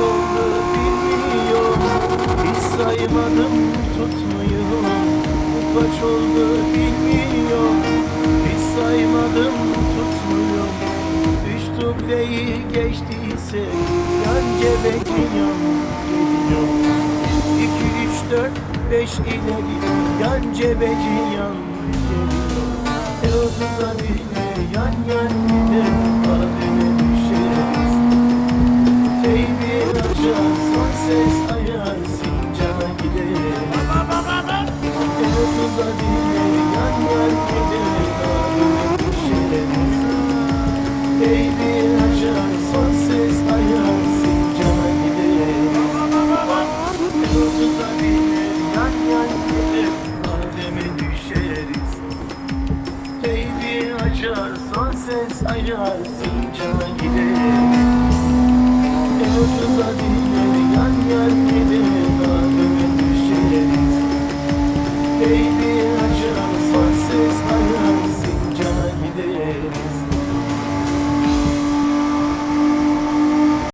oldu bilmiyor Hiç saymadım tutmuyor Bu kaç oldu bilmiyor Hiç saymadım tutmuyor Üç dubleyi geçtiyse Yan cebekin yan geliyor İki üç dört beş ileri Yan cebecin yan geliyor El otuz yan yan ses ayar Sincana gider. E otuza bile yan yan gider. Ademe düşeriz Teybi açar son ses ayar Sincana otuza bile yan yan gider Ademe düşeriz Teybi açar son ses ayar